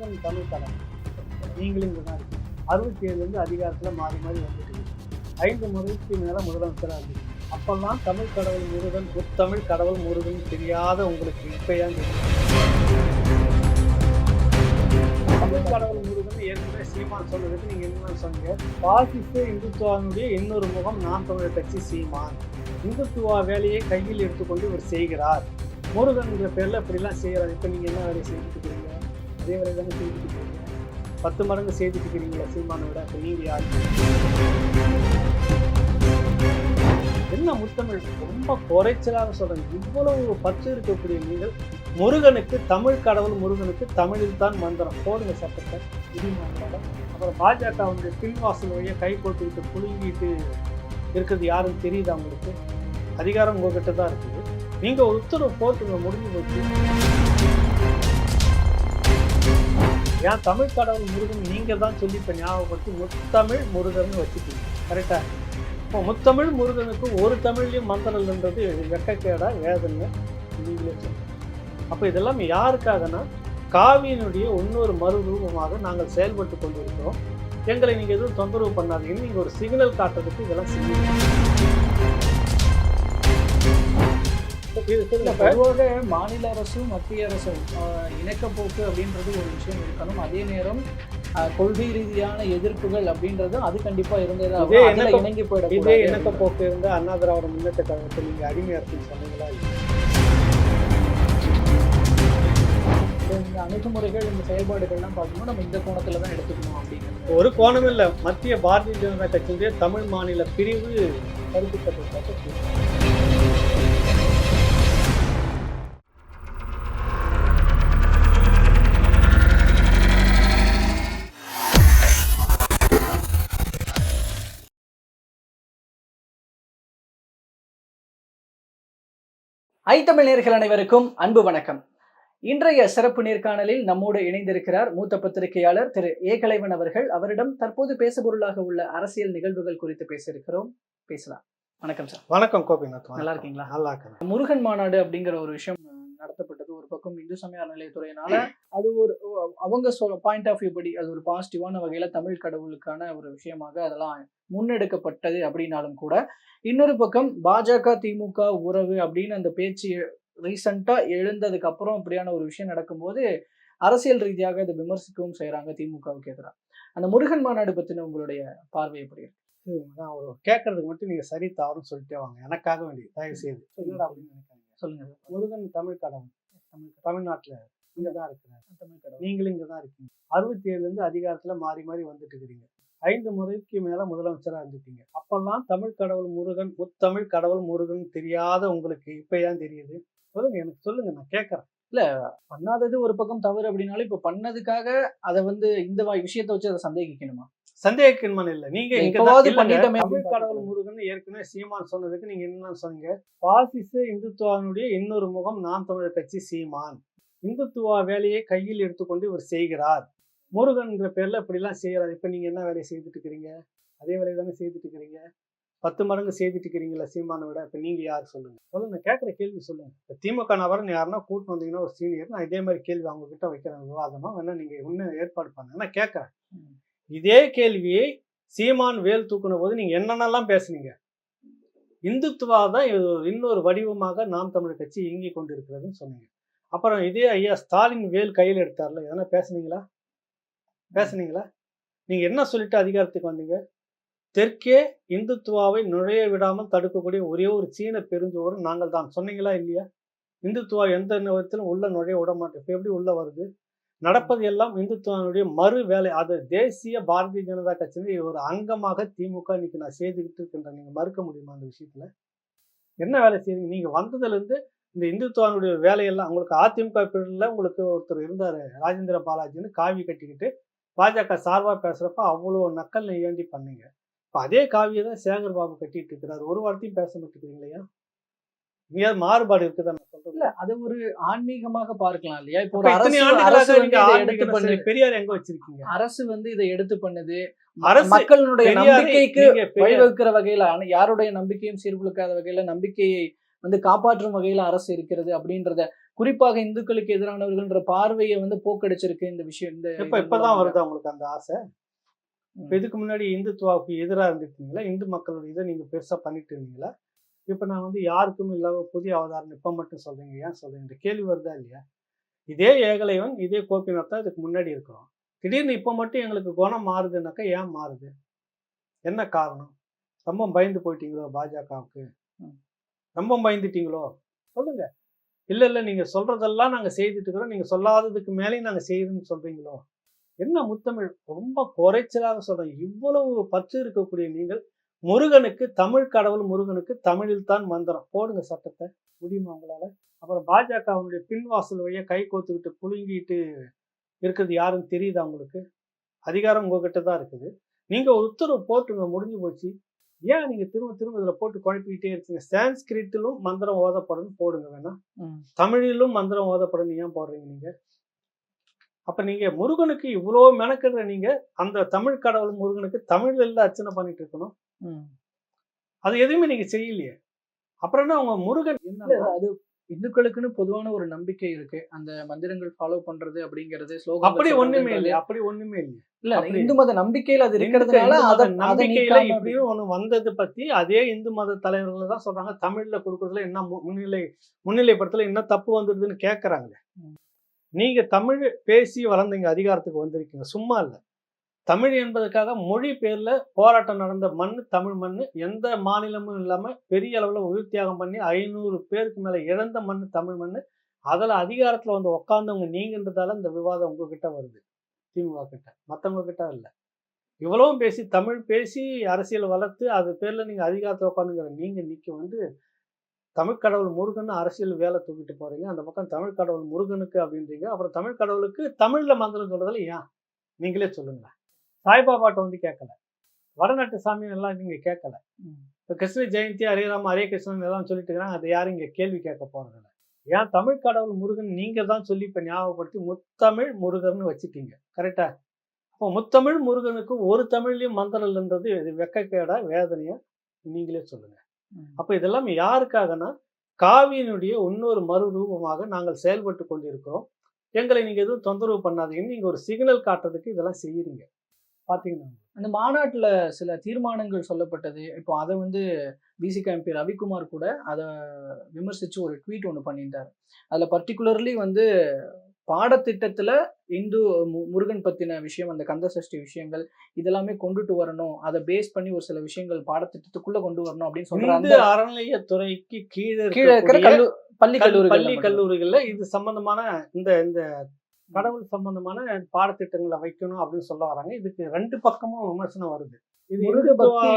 தான் தமிழ் கடவுள் நீங்களும் இங்கே தான் இருக்கீங்க அறுபத்தி ஏழுலேருந்து அதிகாரத்தில் மாறி மாறி வந்துட்டு ஐந்து முறைக்கு மேலே முதலமைச்சராக இருந்துச்சு அப்பெல்லாம் தமிழ் கடவுள் முருகன் முத்தமிழ் கடவுள் முருகன் தெரியாத உங்களுக்கு இப்பயா தெரியும். தமிழ் கடவுள் முருகன் ஏற்கனவே சீமான் சொன்னதுக்கு நீங்கள் என்ன சொன்னீங்க? பாசிச இந்துத்துவாவினுடைய இன்னொரு முகம் நாம் தமிழர் கட்சி சீமான். இந்துத்துவா வேலையை கையில் எடுத்துக்கொண்டு இவர் செய்கிறார். முருகன்ங்கிற பேரில் இப்படிலாம் செய்கிறார் இப்போ நீங்கள் என்ன வேலையை செய்துட்டு அதே வேலை தானே செய்துட்டு பத்து மடங்கு செய்துட்டு இருக்கிறீங்களா சீமானை விட இப்போ நீங்கள் யார்? என்ன முத்தமிழ்? ரொம்ப குறைச்சலாக சொல்கிறேன் இவ்வளவு பற்று இருக்கக்கூடிய நீங்கள் முருகனுக்கு தமிழ் கடவுள் முருகனுக்கு தமிழில் தான் மந்திரம். போடுங்க சட்டத்தை விதிமுறைகளோட அப்புறம் பாஜக வந்து பின்வாசல் வழியாக கை போட்டுக்கிட்டு புழுங்கிட்டு இருக்கிறது யாரும் தெரியுது அவங்களுக்கு அதிகாரம் உங்ககிட்ட தான் இருக்குது. நீங்கள் உத்தரவு போட்டுங்க முடிஞ்சு போச்சு. ஏன் தமிழ் கடவுள் முருகன் நீங்கள் தான் சொல்லி இப்போ ஞாபகப்படுத்தி முத்தமிழ் முருகன் வச்சுட்டீங்க கரெக்டாக இப்போ முத்தமிழ் முருகனுக்கு ஒரு தமிழ்லையும் மந்திரம் இல்லைன்றது வெக்கக்கேடா வேதனை நீங்களே சொல்லுங்க அப்போ இதெல்லாம் யாருக்காகனா காவியினுடைய இன்னொரு மறுரூபமாக நாங்கள் செயல்பட்டு கொண்டிருக்கிறோம். எங்களை நீங்கள் எதுவும் தொந்தரவு பண்ணாதீங்கன்னு நீங்கள் ஒரு சிக்னல் காட்டுறதுக்கு இதெல்லாம் செய்யணும் பொதுவாக மாநில அரசும் மத்திய அரசும் இணக்கப்போக்கு அப்படின்றது ஒரு விஷயம் இருக்கணும். அதே நேரம் கொள்கை ரீதியான எதிர்ப்புகள் அப்படின்றது அது கண்டிப்பா இருந்ததா இதே இணங்கி இதே போயிடக்கூடாது இணக்க போக்கு இருந்து அண்ணா திராவிட முன்னேற்ற கழகத்தில் நீங்கள் அடிமை அரசுன்னு சொன்னீங்களா? இந்த அணுகுமுறைகள் இந்த செயல்பாடுகள்லாம் பார்க்கணும் நம்ம இந்த கோணத்துல தான் எடுத்துக்கணும் அப்படிங்கிறது. ஒரு கோணம் இல்லை. மத்திய பாரதிய ஜனதா கட்சியினுடைய தமிழ் மாநில பிரிவு கருத்துப்பட்டு ஐ தமிழ் நேர்கள் அனைவருக்கும் அன்பு வணக்கம். இன்றைய சிறப்பு நேர்காணலில் நம்மோடு இணைந்திருக்கிறார் மூத்த பத்திரிகையாளர் திரு. ஏகலைவன் அவர்கள். அவரிடம் தற்போது பேசுபொருளாக உள்ள அரசியல் நிகழ்வுகள் குறித்து பேச இருக்கிறோம் பேசலாம். வணக்கம் சார். வணக்கம் கோபிநாத். நல்லா இருக்கீங்களா? நல்லா இருக்கேன். முருகன் மாநாடு அப்படிங்கிற ஒரு விஷயம் நடத்தப்பட்டது ஒரு பக்கம் இந்து சமய அறநிலையத்துறையினால அது ஒரு அவங்க சொல் பாயிண்ட் ஆஃப் வியூ படி அது ஒரு பாசிட்டிவான வகையில தமிழ் கடவுளுக்கான ஒரு விஷயமாக அதெல்லாம் முன்னெடுக்கப்பட்டது அப்படின்னாலும் கூட இன்னொரு பக்கம் பாஜக திமுக உறவு அப்படின்னு அந்த பேச்சு ரீசண்டா எழுந்ததுக்கு அப்புறம் இப்படியான ஒரு விஷயம் நடக்கும்போது அரசியல் ரீதியாக அதை விமர்சிக்கவும் செய்றாங்க திமுகவுக்கு எதிராக அந்த முருகன் மாநாடு பத்தின உங்களுடைய பார்வை எப்படி இருக்கு? நான் ஒரு கேட்கறதுக்கு மட்டும் நீங்கள் சரி தவறுன்னு சொல்லிட்டே வாங்க. எனக்காக வேண்டி தயவு செய்து அப்படின்னு நினைக்காதீங்க. சொல்லுங்க. முருகன் தமிழ் கடவுள். தமிழ் தமிழ்நாட்டில் இங்கே தான் இருக்கிறார் தமிழ் கடவுள். நீங்களும் இங்கே தான் இருக்கீங்க. அறுபத்தி ஏழுலேருந்து அதிகாரத்தில் மாறி மாறி வந்துட்டு இருக்கிறீங்க ஐந்து முறைக்கு மேலே முதலமைச்சராக இருந்துட்டீங்க. அப்பெல்லாம் தமிழ் கடவுள் முருகன் முத்தமிழ் கடவுள் முருகன் தெரியாத உங்களுக்கு இப்போ ஏன் தெரியுது? சொல்லுங்க எனக்கு சொல்லுங்க நான் கேட்குறேன். பண்ணாதது ஒரு பக்கம் தவறு அப்படின்னாலும் இப்ப பண்ணதுக்காக அதை வந்து இந்த விஷயத்தை வச்சு அதை சந்தேகிக்கணுமா? சந்தேகக்கின்மன் இல்லை. நீங்க கடவுள் முருகன் ஏற்கனவே சீமான் சொன்னதுக்கு நீங்க என்ன சொன்னீங்க? பாசிச இந்துத்துவாவினுடைய இன்னொரு முகம் நாம் தமிழர் கட்சி சீமான். இந்துத்துவா வேலையை கையில் எடுத்துக்கொண்டு இவர் செய்கிறார். முருகன்ன்ற பேர்ல இப்படிலாம் செய்யறாரு. இப்ப நீங்க என்ன வேலையை செய்துட்டு இருக்கிறீங்க அதே வேலையை தானே செய்துட்டு இருக்கிறீங்க பத்து மடங்கு செய்துட்டு இருக்கிறீங்களா சீமானை விட. இப்ப நீங்க யார் சொல்லுங்க? சொல்லுங்க. கேட்குற கேள்வி சொல்லுங்க. இப்ப திமுக நபரன் யாருன்னா கூட்டு வந்தீங்கன்னா ஒரு சீனியர் நான் இதே மாதிரி கேள்வி அவங்க கிட்ட வைக்கிறேன். விவாதமா? வேணா நீங்க இன்னும் ஏற்பாடு பண்ணுங்க. நான் கேட்கறேன். இதே கேள்வியை சீமான் வேல் தூக்குன போது நீங்கள் என்னென்னலாம் பேசுனீங்க? இந்துத்துவா தான் இது இன்னொரு வடிவமாக நாம் தமிழர் கட்சி இயங்கி கொண்டிருக்கிறதுன்னு சொன்னீங்க. அப்புறம் இதே ஐயா ஸ்டாலின் வேல் கையில் எடுத்தார்ல எதனா பேசுனீங்களா? பேசுனீங்களா? நீங்கள் என்ன சொல்லிட்டு அதிகாரத்துக்கு வந்தீங்க? தெற்கே இந்துத்துவாவை நுழைய விடாமல் தடுக்கக்கூடிய ஒரே ஒரு சீன பெருஞ்சோறும் நாங்கள் தான் சொன்னீங்களா இல்லையா? இந்துத்துவா எந்த நேரத்திலும் உள்ள நுழைய விட மாட்டோம் இப்போ எப்படி உள்ள வருது? நடப்பது எல்லாம் இந்துத்துவனுடைய மறு வேலை. அது தேசிய பாரதிய ஜனதா கட்சியினுடைய ஒரு அங்கமாக திமுக இன்னைக்கு நான் செய்துக்கிட்டு இருக்கின்றேன். நீங்க மறுக்க முடியுமா அந்த விஷயத்துல? என்ன வேலை செய்றீங்க? நீங்க வந்ததுல இருந்து இந்த இந்துத்துவனுடைய வேலையெல்லாம் உங்களுக்கு அதிமுக பிரிவில் உங்களுக்கு ஒருத்தர் இருந்தார் ராஜேந்திர பாலாஜின்னு காவி கட்டிக்கிட்டு பாஜக சார்பாக பேசுகிறப்ப அவ்வளோ நக்கல் ஏண்டி பண்ணீங்க. இப்போ அதே காவியை தான் சேகர் பாபு கட்டிகிட்டு இருக்கிறாரு. ஒரு வார்த்தையும் பேச மாட்டேங்கிறீங்களா நீங்க மாறுபாடு இருக்குதா நான் சொல்றது? இல்ல அது ஒரு ஆன்மீகமாக பார்க்கலாம் இல்லையா? இப்போ ஒரு அரசு நீங்க எடுத்து பெரியார் எங்க வச்சிருக்கீங்க? அரசு வந்து இதை எடுத்து பண்ணுது. மக்களுடைய நம்பிக்கைக்கு வழிவகுக்கிற வகையில யாருடைய நம்பிக்கையும் சீர்குலைக்காத வகையில நம்பிக்கையை வந்து காப்பாற்றும் வகையில அரசு இருக்கிறது அப்படின்றத குறிப்பாக இந்துக்களுக்கு எதிரானவர்கள்ன்ற பார்வையை வந்து போக்கடிச்சிருக்கு இந்த விஷயம் இந்த இப்ப இப்பதான். வருது உங்களுக்கு அந்த ஆசை? இதுக்கு முன்னாடி இந்துத்துவாவுக்கு எதிராக இருந்துருக்கீங்களா? இந்து மக்களுடைய இதை நீங்க பெருசா பண்ணிட்டு இருந்தீங்களா? இப்ப நான் வந்து யாருக்கும் இல்லாம புதிய அவதாரம் இப்ப மட்டும் சொல்றீங்க? ஏன் சொல்றீங்க? இந்த கேள்வி வருதா இல்லையா? இதே ஏகலைவன் இதே கோபிநாத் தான் இதுக்கு முன்னாடி இருக்கிறோம். திடீர்னு இப்ப மட்டும் எங்களுக்கு குணம் மாறுதுன்னாக்கா ஏன் மாறுது? என்ன காரணம்? ரொம்ப பயந்து போயிட்டீங்களோ பாஜகவுக்கு. ரொம்ப பயந்துட்டீங்களோ? சொல்லுங்க. இல்ல இல்ல நீங்க சொல்றதெல்லாம் நாங்க செய்துட்டு இருக்கிறோம். நீங்க சொல்லாததுக்கு மேலேயும் நாங்க செய்யறோம்னு சொல்றீங்களோ? என்ன முத்தமிழ்? ரொம்ப குறைச்சலாக சொல்றேன் இவ்வளவு பற்று இருக்கக்கூடிய நீங்கள் முருகனுக்கு தமிழ் கடவுள் முருகனுக்கு தமிழில் தான் மந்திரம். போடுங்க சட்டத்தை. முடியுமா உங்களால? அப்புறம் பாஜகவினுடைய பின்வாசல் வழியா கை கோத்துக்கிட்டு குலுங்கிட்டு இருக்கிறது யாருன்னு தெரியுதா உங்களுக்கு? அதிகாரம் உங்ககிட்ட தான் இருக்குது. நீங்க ஒரு உத்தரவு போட்டுங்க முடிஞ்சு போச்சு. ஏன் நீங்க திரும்ப திரும்ப இதுல போட்டு குழப்பிக்கிட்டே இருக்கீங்க? சான்ஸ்கிரிட்டிலும் மந்திரம் ஓதப்படும் போடுங்க வேணா. தமிழிலும் மந்திரம் ஓதப்படும் ஏன் போடுறீங்க நீங்க? அப்ப நீங்க முருகனுக்கு இவ்வளோ மெனக்கிடுற நீங்க அந்த தமிழ் கடவுள் முருகனுக்கு தமிழ்ல எல்லாம் அர்ச்சனை பண்ணிட்டு இருக்கணும். அது எதுவுமே நீங்க செய்யலையே. அப்புறம் என்ன உங்க முருகன் இல்ல, என்ன அது இந்துக்களுக்குன்னு பொதுவான ஒரு நம்பிக்கை இருக்கு. அந்த மந்திரங்கள் ஃபாலோ பண்றது அப்படிங்கிறது ஸ்லோகங்கள் அப்படி ஒண்ணுமே இல்லையா அப்படி ஒண்ணுமே இல்ல அப்படி- இந்து மத நம்பிக்கையில அது இருக்கிறதுனால அத- நம்பிக்கையில இப்படியும் ஒண்ணு வந்தது பத்தி அதே இந்து மத தலைவர்கள் தான் சொல்றாங்க. தமிழ்ல கொடுக்கறதுல என்ன முன்னிலை முன்னிலைப்படுத்தல என்ன தப்பு வந்துடுதுன்னு கேக்குறாங்களே. நீங்கள் தமிழ் பேசி வளர்ந்தீங்க அதிகாரத்துக்கு வந்திருக்கீங்க. சும்மா இல்லை. தமிழ் என்பதற்காக மொழி பேரில் போராட்டம் நடந்த மண் தமிழ் மண் எந்த மாநிலமும் இல்லாமல் பெரிய அளவில் உயிர் தியாகம் பண்ணி ஐநூறு பேருக்கு மேலே இழந்த மண் தமிழ் மண். அதில் அதிகாரத்தில் வந்து உட்கார்ந்தவங்க நீங்கன்றதால இந்த விவாதம் உங்ககிட்ட வருது. திமுக கிட்ட. மற்றவங்க கிட்ட இல்லை. இவ்வளவும் பேசி தமிழ் பேசி அரசியல் வளர்த்து அது பேர்ல நீங்கள் அதிகாரத்தில் உட்காந்துங்கிற நீங்கள் நிக்க வந்து தமிழ் கடவுள் முருகன் அரசியல் வேலை தூக்கிட்டு போறீங்க. அந்த பக்கம் தமிழ் கடவுள் முருகனுக்கு அப்படின்றீங்க. அப்புறம் தமிழ் கடவுளுக்கு தமிழ்ல மந்திரம் சொல்றதுல ஏன்? நீங்களே சொல்லுங்க. சாய்பாபாட்ட வந்து கேட்கல. வடநாட்டு சாமி எல்லாம் நீங்க கேட்கல. இப்போ கிருஷ்ண ஜெயந்தி அரியராம ராம ஹரே கிருஷ்ணன் எல்லாம் சொல்லிட்டு இருக்காங்க. அதை யாரும் இங்க கேள்வி கேட்க போறதில்ல ஏன் தமிழ் கடவுள் முருகன் நீங்க தான் சொல்லி இப்ப ஞாபகப்படுத்தி முத்தமிழ் முருகன் வச்சுட்டீங்க. கரெக்டா? அப்போ முத்தமிழ் முருகனுக்கு ஒரு தமிழ்லையும் மந்திரம் இல்லைன்றது இது வெக்கக்கேடா வேதனையா? நீங்களே சொல்லுங்க. அப்ப இதெல்லாம் யாருக்காகனா காவியினுடைய இன்னொரு மறுரூபமாக நாங்கள் செயல்பட்டு கொண்டிருக்கிறோம். எங்களை நீங்க எதுவும் தொந்தரவு பண்ணாதீங்கன்னு நீங்க ஒரு சிக்னல் காட்டுறதுக்கு இதெல்லாம் செய்யறீங்க. பாத்தீங்கன்னா. அந்த மாநாட்டுல சில தீர்மானங்கள் சொல்லப்பட்டது. இப்போ அதை வந்து பிசிக எம்பி ரவிக்குமார் கூட அதை விமர்சிச்சு ஒரு ட்வீட் ஒன்று பண்ணியிருந்தார். அதுல பர்டிகுலர்லி வந்து பாடத்திட்டத்துல இந்து முருகன் பத்தின விஷயம் அந்த கந்த சஷ்டி விஷயங்கள் இதெல்லாமே கொண்டுட்டு வரணும். அதை பேஸ் பண்ணி ஒரு சில விஷயங்கள் பாடத்திட்டத்துக்குள்ள கொண்டு வரணும் அப்படின்னு சொல்ற இந்து அந்த அறநிலையத்துறைக்கு கீழே கீழே இருக்கிற பள்ளி கல்- கல்லூரிகள் பள்ளி கல்லூரிகள்ல இது சம்பந்தமான இந்த இந்த கடவுள் சம்பந்தமான பாடத்திட்டங்களை வைக்கணும் அப்படின்னு சொல்ல வராங்க. இதுக்கு ரெண்டு பக்கமும் விமர்சனம் வருது. இது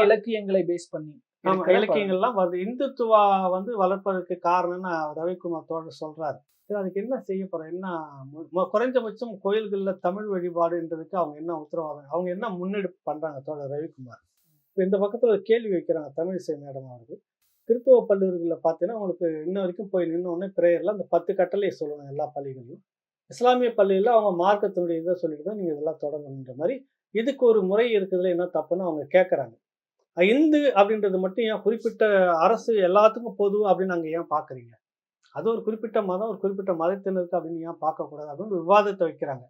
இலக்கியங்களை பேஸ் பண்ணி ஆமா இலக்கியங்கள்லாம் வருது. இந்துத்துவா வந்து வளர்ப்பதற்கு காரணம்னு ரவிக்குமார் தோழர் சொல்றாரு. சரி, அதுக்கு என்ன செய்ய போகிறோம் என்ன குறைஞ்சபட்சம் கோயில்களில் தமிழ் வழிபாடுன்றதுக்கு அவங்க என்ன உத்தரவாதம் அவங்க என்ன முன்னெடுப்பு பண்ணுறாங்க தோழர் ரவிக்குமார்? இப்போ இந்த பக்கத்தில் ஒரு கேள்வி வைக்கிறாங்க தமிழிசை மேடம் அவர்கள். கிறித்துவ பள்ளிகளில் பார்த்தீங்கன்னா உங்களுக்கு இன்ன வரைக்கும் போய் நின்னோடனே பிரேயரில் அந்த பத்து கட்டளையை சொல்லணும் எல்லா பள்ளிகளிலும். இஸ்லாமிய பள்ளியில் அவங்க மார்க்கத்தினுடைய இதை சொல்லிட்டு தான் நீங்கள் இதெல்லாம் தொடங்கணுன்ற மாதிரி இதுக்கு ஒரு முறை இருக்குதுல என்ன தப்புன்னு அவங்க கேட்குறாங்க இந்து அப்படின்றது மட்டும் ஏன் குறிப்பிட்ட அரசு எல்லாத்துக்கும் பொது அப்படின்னு அங்கே ஏன் பார்க்குறீங்க அது ஒரு குறிப்பிட்ட மதம் ஒரு குறிப்பிட்ட மதத்தினருக்கு அப்படின்னு ஏன் பார்க்கக்கூடாது? அப்படின்னு விவாதத்தை வைக்கிறாங்க.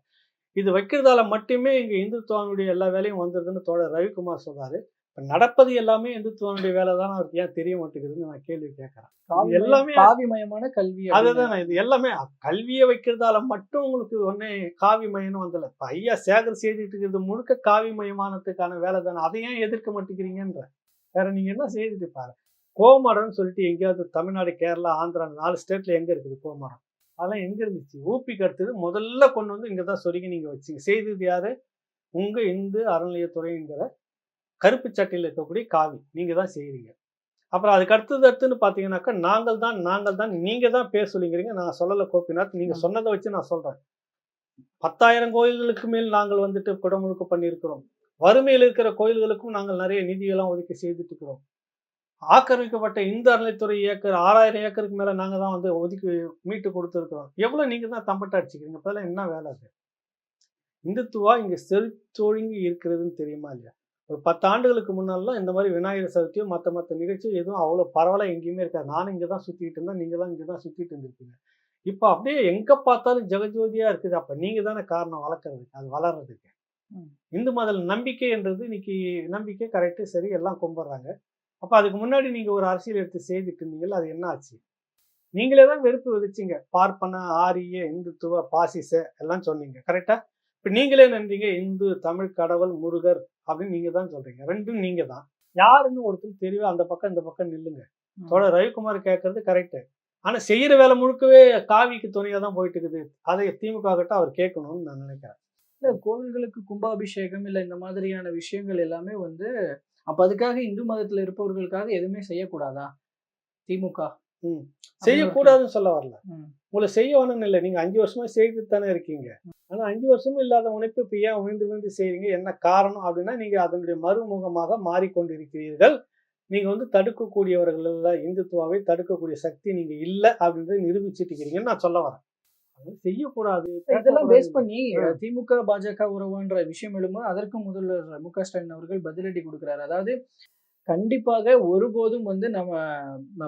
இது வைக்கிறதால மட்டுமே இங்கே இந்துத்துவனுடைய எல்லா வேலையும் வந்துடுதுன்னு தோழர் ரவிக்குமார் சொல்றாரு. இப்போ நடப்பது எல்லாமே இந்துத்துவனுடைய வேலை தான் அவருக்கு ஏன் தெரிய மாட்டேங்குதுன்னு நான் கேள்வி கேட்குறேன். எல்லாமே- காவிமயமான கல்வி. அதுதான் இது எல்லாமே கல்வியை வைக்கிறதால மட்டும் உங்களுக்கு ஒன்னே காவி மயம்னு வந்தல. இப்ப ஐயா சேகர் செய்துட்டு இருக்கிறது முழுக்க காவி மயமானதுக்கான வேலை தானே அதை ஏன் எதிர்க்க மாட்டேங்கிறீங்கன்ற. வேற நீங்க என்ன செய்துட்டு பாரு. கோமரம்னு சொல்லிட்டு எங்கேயாவது தமிழ்நாடு கேரளா ஆந்திரா நாலு ஸ்டேட்ல எங்க இருக்குது கோமரம் அதெல்லாம் எங்க இருந்துச்சு? ஊப்பிக்கு அடுத்தது முதல்ல கொண்டு வந்து இங்க தான் சொருகி நீங்க வச்சீங்க. செய்தது யாரு? உங்க இந்து அறநிலையத்துறைங்கிற கருப்பு சட்டையில் இருக்கக்கூடிய காவி. நீங்க தான் செய்றீங்க. அப்புறம் அதுக்கு அடுத்தது அடுத்துன்னு பார்த்தீங்கன்னாக்கா நாங்கள் தான் நாங்கள் தான் நீங்க தான் பேர் சொல்லிங்கிறீங்க. நான் சொல்லலை கோபிநாத். நீங்க ம். சொன்னதை வச்சு நான் சொல்றேன். பத்தாயிரம் கோயில்களுக்கு மேல் நாங்கள் வந்துட்டு குடமுழுக்கு பண்ணியிருக்கிறோம். வறுமையில் இருக்கிற கோயில்களுக்கும் நாங்கள் நிறைய நிதியெல்லாம் ஒதுக்கி செய்துட்டு இருக்கிறோம். ஆக்கிரமிக்கப்பட்ட இந்து அறநிலைத்துறை ஏக்கர் ஆறாயிரம் ஏக்கருக்கு மேல நாங்க தான் வந்து ஒதுக்கி மீட்டு கொடுத்துருக்கிறோம். எவ்வளவு நீங்க தான் தம்பட்ட அடிச்சுக்கிறீங்க? இப்பெல்லாம் என்ன வேலை அது? இந்துத்துவா இங்க செழித்தொழுங்கி இருக்கிறதுன்னு தெரியுமா இல்லையா? ஒரு பத்து ஆண்டுகளுக்கு முன்னாலாம் இந்த மாதிரி விநாயகர் சதுர்த்தியோ மற்ற மற்ற நிகழ்ச்சியோ எதுவும் அவ்வளோ பரவலாக எங்கேயுமே இருக்காது. நானும் இங்கே தான் சுற்றிட்டு இருந்தேன் நீங்களாம் இங்கே தான் சுற்றிட்டு இருந்திருப்பீங்க இப்போ அப்படியே எங்க பார்த்தாலும் ஜெகஜோதியா இருக்குது. அப்ப நீங்க தானே காரணம் வளர்க்கறதுக்கு அது வளர்றதுக்கு. இந்து மத நம்பிக்கைன்றது இன்னைக்கு நம்பிக்கை கரெக்டு சரி எல்லாம் கும்பிட்றாங்க. அப்ப அதுக்கு முன்னாடி நீங்க ஒரு அரசியல் எடுத்து செய்துட்டு இருந்தீங்கல்ல அது என்ன ஆச்சு? நீங்களே தான் வெறுப்பு விதிச்சீங்க. பார்ப்பன ஆரிய இந்துத்துவ பாசிச எல்லாம் சொன்னீங்க. கரெக்டா இப்ப நீங்களே நன்றீங்க இந்து தமிழ் கடவுள் முருகர் அப்படின்னு நீங்க தான் சொல்றீங்க. ரெண்டும் நீங்க தான். யாருன்னு ஒருத்தர் தெரியும் அந்த பக்கம் இந்த பக்கம் நில்லுங்க. தோட ரவிக்குமார் கேட்கறது கரெக்டு ஆனா செய்யற வேலை முழுக்கவே காவிக்கு துணையா தான் போயிட்டு இருக்குது. அதை திமுக கிட்ட அவர் கேட்கணும்னு நான் நினைக்கிறேன். இல்ல கோவில்களுக்கு கும்பாபிஷேகம் இல்ல இந்த மாதிரியான விஷயங்கள் எல்லாமே வந்து அப்ப அதுக்காக இந்து மதத்துல இருப்பவர்களுக்காக எதுவுமே செய்யக்கூடாதா? திமுக. செய்யக்கூடாதுன்னு சொல்ல வரல. உங்களை செய்ய வேணும்னு இல்லை. நீங்க அஞ்சு வருஷமா செய்துட்டு தானே இருக்கீங்க ஆனா அஞ்சு வருஷமும் இல்லாத உழைப்பு இப்ப ஏன் விழுந்து விழுந்து செய்றீங்க? என்ன காரணம்? அப்படின்னா நீங்க அதனுடைய மறுமுகமாக மாறிக்கொண்டிருக்கிறீர்கள். நீங்க வந்து தடுக்கக்கூடியவர்கள் இந்துத்துவாவை தடுக்கக்கூடிய சக்தி நீங்க இல்ல அப்படின்றத நிரூபிச்சிட்டு இருக்கிறீங்கன்னு நான் சொல்ல வரேன். செய்யக்கூடாது இதெல்லாம் பேஸ் பண்ணி. திமுக பாஜக உறவுன்ற விஷயம் எழும்போது அதற்கு முதல்வர் மு க ஸ்டாலின் அவர்கள் பதிலடி கொடுக்கிறாரு. அதாவது கண்டிப்பாக ஒருபோதும் வந்து நம்ம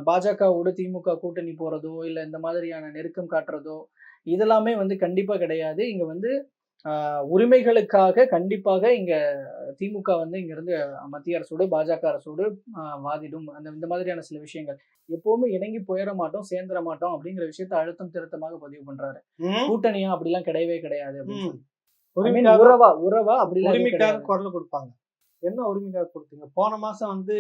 பாஜகவோட திமுக கூட்டணி போறதோ இல்ல இந்த மாதிரியான நெருக்கம் காட்டுறதோ இதெல்லாமே வந்து கண்டிப்பா கிடையாது. இங்க வந்து உரிமைகளுக்காக கண்டிப்பாக இங்க திமுக வந்து இங்க இருந்து மத்திய அரசோடு பாஜக அரசோடு வாதிடும். அந்த இந்த மாதிரியான சில விஷயங்கள். எப்பவுமே இணங்கி போயிட மாட்டோம் சேர்ந்துட மாட்டோம் அப்படிங்கிற விஷயத்த அழுத்தம் திருத்தமாக பதிவு பண்றாரு. கூட்டணியா அப்படிலாம் கிடையவே கிடையாது உறவா உறவா எதுவும் உரிமைக்காக. குரல் கொடுப்பாங்க. என்ன உரிமைக்காக கொடுத்தீங்க? போன மாதம் வந்து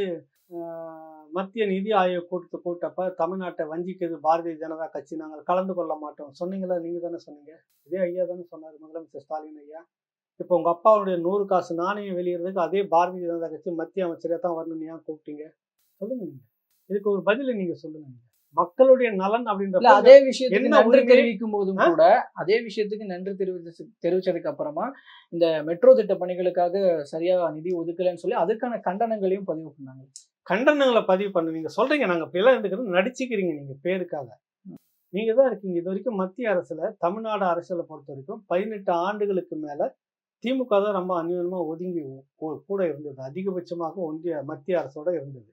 மத்திய நிதி ஆயோக் கூட்டத்தை கூட்டப்ப தமிழ்நாட்டை வஞ்சிக்கிறது பாரதிய ஜனதா கட்சி. நாங்கள் கலந்து கொள்ள மாட்டோம். சொன்னீங்களா? நீங்கள் தானே சொன்னீங்க. இதே ஐயா தானே சொன்னார் முதலமைச்சர் ஸ்டாலின் ஐயா. இப்போ உங்கள் அப்பாவுடைய நூறு காசு நாணயம் வெளியிடுறதுக்கு அதே பாரதிய ஜனதா கட்சி மத்திய அமைச்சரே தான் வரணும்னு ஏன் கூப்பிட்டீங்க? சொல்லுங்க நீங்கள் இதுக்கு ஒரு பதிலை நீங்கள் சொல்லுங்க மக்களுடைய நலன் அப்படின்ற அதே விஷயத்துக்கு நன்றி? தெரிவிக்கும் போதும்? கூட அதே விஷயத்துக்கு நன்றி தெரிவிச்சு தெரிவிச்சதுக்கு அப்புறமா இந்த மெட்ரோ திட்ட பணிகளுக்காக சரியா நிதி ஒதுக்கலைன்னு சொல்லி அதுக்கான கண்டனங்களையும் பதிவு பண்ணாங்க. கண்டனங்களை பதிவு பண்ணு நீங்க சொல்றீங்க நாங்க எல்லாம் இருந்துக்கிறது நடிச்சுக்கிறீங்க நீங்க பேருக்காக. நீங்க தான் இருக்கீங்க. இது வரைக்கும் மத்திய அரசுல தமிழ்நாடு அரசியலை பொறுத்த வரைக்கும் பதினெட்டு ஆண்டுகளுக்கு மேல திமுக தான் ரொம்ப அந்நியமா ஒதுங்கி கூட இருந்தது. அதிகபட்சமாக ஒன்றிய மத்திய அரசோட இருந்தது.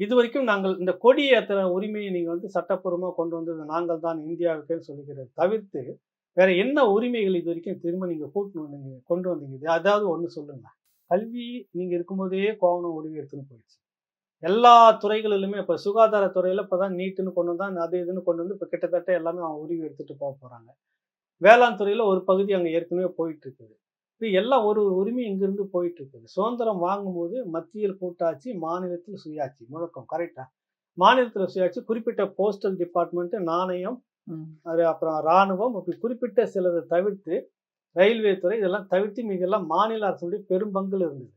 இது வரைக்கும் நாங்கள் இந்த கொடி ஏத்துற உரிமையை நீங்கள் வந்து சட்டப்பூர்வமாக கொண்டு வந்தது நாங்கள் தான் இந்தியாவுக்குன்னு சொல்லிக்கிறது தவிர்த்து வேற என்ன உரிமைகள் இது வரைக்கும் திரும்ப நீங்கள் கூட்டு வந்தீங்க கொண்டு வந்தீங்க? அதாவது ஒன்று சொல்லுங்க. கல்வி நீங்கள் இருக்கும்போதே கோவணம் உரிமை எடுத்துன்னு போயிடுச்சு. எல்லா துறைகளிலுமே இப்போ சுகாதாரத்துறையில் இப்போ தான் நீட்டுன்னு கொண்டு வந்தால் அது இதுன்னு கொண்டு வந்து இப்போ கிட்டத்தட்ட எல்லாமே அவங்க உரிமை எடுத்துகிட்டு போக போகிறாங்க வேளாண் துறையில் ஒரு பகுதி அங்கே ஏற்கனவே போயிட்டு இருக்குது. இப்போ எல்லாம் ஒரு ஒரு உரிமை இங்கிருந்து போயிட்டு இருக்குது சுதந்திரம் வாங்கும்போது மத்தியில் கூட்டாட்சி மாநிலத்தில் சுயாட்சி. முழக்கம் கரெக்டாக மாநிலத்தில் சுயாட்சி குறிப்பிட்ட போஸ்டல் டிபார்ட்மெண்ட்டு நாணயம். அது அப்புறம் இராணுவம் இப்படி குறிப்பிட்ட சிலதை தவிர்த்து ரயில்வே துறை இதெல்லாம் தவிர்த்து மீதெல்லாம் மாநில அரசுடைய பெரும் பங்குல இருந்தது.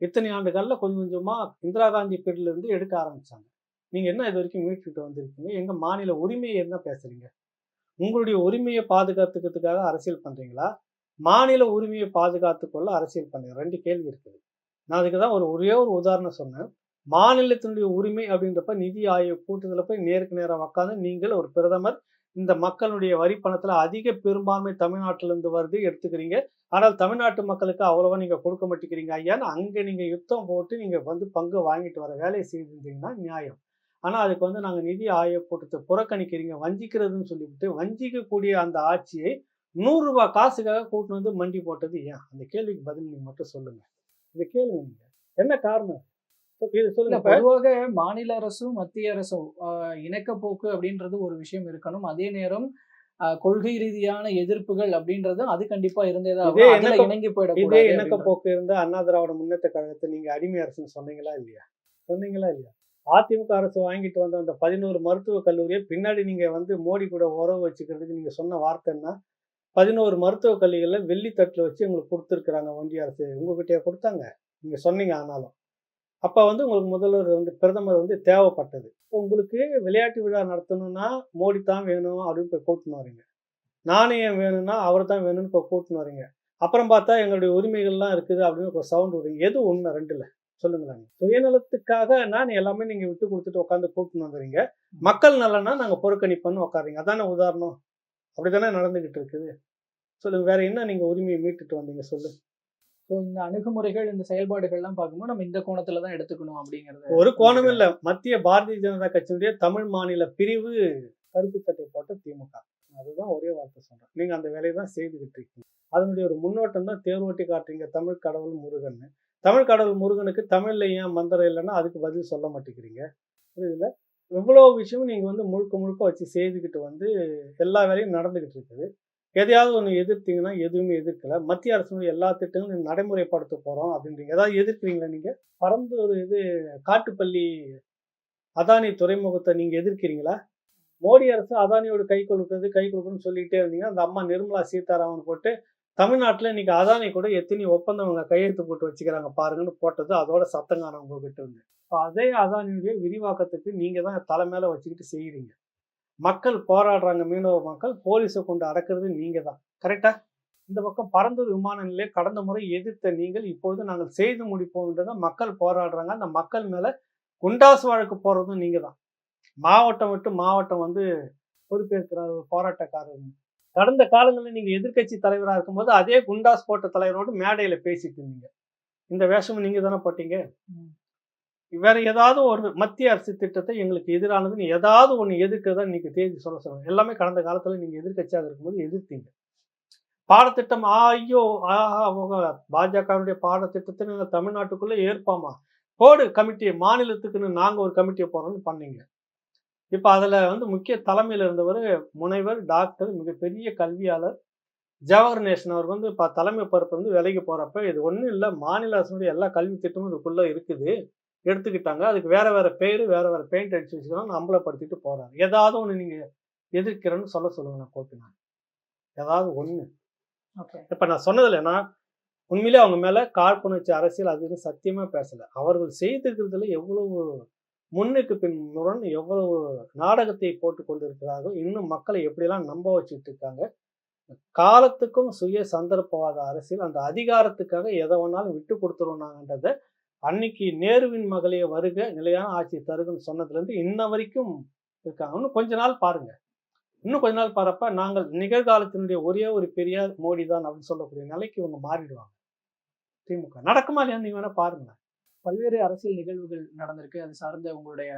இத்தனை ஆண்டுகளில் கொஞ்சம் கொஞ்சமாக இந்திரா காந்தி பீரியட்ல இருந்து எடுக்க ஆரம்பிச்சாங்க. நீங்கள் என்ன இது வரைக்கும் மீட்டுக்கிட்டு வந்திருக்கீங்க? எங்கள் மாநில உரிமையை என்ன பேசுறீங்க? உங்களுடைய உரிமையை பாதுகாத்துக்கிறதுக்காக அரசியல் பண்ணுறீங்களா மாநில உரிமையை பாதுகாத்துக்கொள்ள அரசியல் பண்ணுறீங்க ரெண்டு கேள்வி இருக்குது. நான் அதுக்கு தான் ஒரு ஒரே ஒரு உதாரணம் சொன்னேன். மாநிலத்தினுடைய உரிமை அப்படின்றப்ப நிதி ஆயோக் கூட்டத்தில் போய் நேருக்கு நேரம் உட்காந்து நீங்கள் ஒரு பிரதமர் இந்த மக்களுடைய வரி பணத்தில் அதிக பெரும்பான்மை தமிழ்நாட்டிலேருந்து வருது எடுத்துக்கிறீங்க. ஆனால் தமிழ்நாட்டு மக்களுக்கு அவ்வளோவா நீங்கள் கொடுக்க மாட்டேங்கிறீங்க ஐயான்னு அங்கே நீங்கள் யுத்தம் போட்டு நீங்கள் வந்து பங்கு வாங்கிட்டு வர வேலையை செய்திருந்தீங்கன்னா நியாயம். ஆனால் அதுக்கு வந்து நாங்கள் நிதி ஆயோக் கூட்டத்தை புறக்கணிக்கிறீங்க வஞ்சிக்கிறதுன்னு சொல்லிவிட்டு வஞ்சிக்கக்கூடிய அந்த ஆட்சியை நூறு ரூபாய் காசுக்காக கூட்டின்னு வந்து மண்டி போட்டது ஏன்? அந்த கேள்விக்கு பதில் நீங்கள் மட்டும் சொல்லுங்க. இதை கேளுங்க நீங்க. என்ன காரணம்? இது பொதுவாக மாநில அரசும் மத்திய அரசும் இணக்கப்போக்கு அப்படின்றது ஒரு விஷயம் இருக்கணும். அதே நேரம் கொள்கை ரீதியான எதிர்ப்புகள் அப்படின்றது அது கண்டிப்பா இருந்தே தான் இதே இணங்கி இதே போயிடக்கூடாது இணக்க அப்படின்றது. போக்கு இருந்த அண்ணா திராவிட முன்னேற்ற கழகத்தை நீங்க அடிமை அரசுன்னு சொன்னீங்களா இல்லையா? சொன்னீங்களா இல்லையா? அதிமுக அரசு வாங்கிட்டு வந்த அந்த பதினோரு மருத்துவக் கல்லூரியை பின்னாடி நீங்க வந்து மோடி கூட உறவு வச்சுக்கிறதுக்கு நீங்க சொன்ன வார்த்தை என்ன பதினோரு மருத்துவக் கல்விகளில் வெள்ளி தட்டில் வச்சு உங்களுக்கு கொடுத்துருக்குறாங்க ஒன்றிய அரசு. உங்ககிட்டயே கொடுத்தாங்க. நீங்கள் சொன்னீங்க ஆனாலும். அப்போ வந்து உங்களுக்கு முதல்வர் வந்து பிரதமர் வந்து தேவைப்பட்டது. இப்போ உங்களுக்கு விளையாட்டு விழா நடத்தணும்னா மோடி தான் வேணும் அப்படின்னு போய் கூட்டின்னு வரீங்க நாணயம் வேணும்னா அவர் தான் வேணும்னு இப்போ கூட்டின்னு வரீங்க அப்புறம் பார்த்தா எங்களுடைய உரிமைகள்லாம் இருக்குது அப்படின்னு ஒரு சவுண்ட் விடுறீங்க எது உண்மை ரெண்டில்? சொல்லுங்களேன் சுயநலத்துக்காக நான் எல்லாமே நீங்கள் விட்டு கொடுத்துட்டு உட்காந்து கூட்டின்னு வந்துறீங்க மக்கள் நலனா நாங்கள் புறக்கணிப்பன்னு உட்காருங்க அதானே உதாரணம்? அப்படிதானே நடந்துகிட்டு இருக்குது சொல்லுங்க வேற என்ன நீங்க உரிமையை மீட்டுட்டு வந்தீங்க? சொல்லு. ஸோ இந்த அணுகுமுறைகள் இந்த செயல்பாடுகள்லாம் பார்க்கும்போது நம்ம இந்த கோணத்துல தான் எடுத்துக்கணும் அப்படிங்கிறது. ஒரு கோணம் இல்ல. மத்திய பாரதிய ஜனதா கட்சியினுடைய தமிழ் மாநில பிரிவு கருப்பு சட்டை போட்ட திமுக. அதுதான் ஒரே வார்த்தை சொல்றேன். நீங்க அந்த வேலையை தான் செய்துகிட்டு இருக்கீங்க அதனுடைய ஒரு முன்னோட்டம் தான் தேர்வோட்டி காட்டுறீங்க தமிழ் கடவுள் முருகன் தமிழ் கடவுள் முருகனுக்கு தமிழ்ல ஏன் மந்திரம் இல்லைன்னா அதுக்கு பதில் சொல்ல மாட்டேங்கிறீங்க. புரியுதுல? இவ்வளோ விஷயமும் நீங்கள் வந்து முழுக்க முழுக்க வச்சு செய்துக்கிட்டு வந்து எல்லா வேலையும் நடந்துக்கிட்டு இருக்குது. எதையாவது ஒன்று எதிர்த்தீங்கன்னா எதுவுமே எதிர்க்கல. மத்திய அரசுடைய எல்லா திட்டங்களும் நடைமுறைப்படுத்த போகிறோம் அப்படின்றீங்க ஏதாவது எதிர்க்கிறீங்களா நீங்க? ஒரு இது காட்டுப்பள்ளி அதானி துறைமுகத்தை நீங்கள் எதிர்க்கிறீங்களா? மோடி அரசு அதானியோட கை கொடுக்குறது கை கொடுக்குறதுன்னு சொல்லிக்கிட்டே இருந்தீங்க அந்த அம்மா நிர்மலா சீதாராமன் போட்டு தமிழ்நாட்டில் இன்னைக்கு அதானி கூட எத்தனை ஒப்பந்தம் அவங்க கையெழுத்து போட்டு வச்சுக்கிறாங்க பாருங்கன்னு போட்டது அதோட சத்தங்கான உங்ககிட்ட இருந்து அதே அதானியுடைய விரிவாக்கத்துக்கு நீங்கள் தான் தலை மேலே வச்சுக்கிட்டு செய்கிறீங்க மக்கள் போராடுறாங்க மீனவ மக்கள் போலீஸை கொண்டு அடக்கிறது நீங்கள் தான். கரெக்டா இந்த பக்கம் பரந்தூர் விமான நிலையம் கடந்த முறை எதிர்த்த நீங்கள் இப்பொழுது நாங்கள் செய்து முடிப்போம்ன்றத மக்கள் போராடுறாங்க. அந்த மக்கள் மேலே குண்டாசு வழக்கு போடுறதும் நீங்கள் தான். மாவட்டம் விட்டு மாவட்டம் வந்து பொறுப்பேற்கிறார் ஒரு போராட்டக்காரர். கடந்த காலங்களில் நீங்கள் எதிர்க்கட்சி தலைவராக இருக்கும்போது அதே குண்டாஸ் போட்ட தலைவரோடு மேடையில் பேசிட்டு இருந்தீங்க. இந்த வேஷமும் நீங்கள் தானே போட்டீங்க? வேற ஏதாவது ஒரு மத்திய அரசு திட்டத்தை எங்களுக்கு எதிரானதுன்னு ஏதாவது ஒன்று எதிர்க்கிறதா இன்னைக்கு தேதி சொல்ல சொல்லுங்க. எல்லாமே கடந்த காலத்தில் நீங்கள் எதிர்க்கட்சியாக இருக்கும்போது எதிர்த்தீங்க. பாடத்திட்டம் ஐயோ ஆஹா ஓஹோ பாஜகவுடைய பாடத்திட்டத்தை நீங்கள் தமிழ்நாட்டுக்குள்ளே ஏற்பாமா? போடு கமிட்டி மாநிலத்துக்குன்னு நாங்கள் ஒரு கமிட்டியை போகிறோம்னு பண்ணீங்க. இப்போ அதில் வந்து முக்கிய தலைமையில் இருந்தவர் முனைவர் டாக்டர் மிகப்பெரிய கல்வியாளர் ஜவஹர் நேஷன் அவர் வந்து இப்போ தலைமை பொறுப்பு வந்து விலைக்கு போகிறப்ப இது ஒன்றும் இல்லை மாநில அரசுடைய எல்லா கல்வி திட்டமும் இதுக்குள்ளே இருக்குது. எடுத்துக்கிட்டாங்க. அதுக்கு வேற வேற பேர் வேற வேற பெயிண்ட் அடிச்சு வச்சுக்கலாம் அம்பலப்படுத்திட்டு போறாரு. ஏதாவது ஒன்று நீங்கள் எதிர்க்கிறேன்னு சொல்ல சொல்லுங்க நான் கோப்பினான் ஏதாவது ஒன்று இப்போ நான் சொன்னதில்ல. நான் உண்மையிலே அவங்க மேலே காழ்ப்புணர்ச்சி அரசியல் அது இதுன்னு சத்தியமா பேசல. அவர்கள் செய்திருக்கிறதுல எவ்வளவு முன்னுக்கு பின் முரண் எவ்வளவு நாடகத்தை போட்டு கொண்டிருக்கிறார்கள் இன்னும் மக்களை எப்படியெல்லாம் நம்ப வச்சுட்டு இருக்காங்க. காலத்துக்கும் சுய சந்தர்ப்பவாத அரசியல் அந்த அதிகாரத்துக்காக எதை வேணாலும் விட்டு கொடுத்துருவாங்கன்றத அன்னைக்கு நேருவின் மகளே வருக நிலையான ஆட்சி தருகுன்னு சொன்னதுலேருந்து இன்ன வரைக்கும் இருக்காங்க இன்னும் கொஞ்ச நாள் பாருங்க. இன்னும் கொஞ்ச நாள் பாருப்ப நாங்கள் நிகழ்காலத்தினுடைய ஒரே ஒரு பெரியார் மோடி தான் அப்படின்னு சொல்லக்கூடிய நிலைக்கு இவங்க மாறிடுவாங்க. திமுக. நடக்குமா இல்லையா நீங்க வேணா பாருங்க பல்வேறு அரசியல் நிகழ்வுகள் நடந்திருக்கு. அது சார்ந்த உங்களுடைய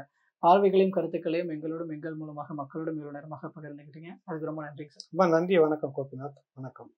பார்வைகளையும் கருத்துக்களையும் எங்களோடும் எங்கள் மூலமாக மக்களோடும் இவ்வளவு நேரமாக பகிர்ந்துக்கிட்டீங்க அதுக்கு ரொம்ப நன்றி சார். ரொம்ப நன்றி. வணக்கம் கோபிநாத். வணக்கம்.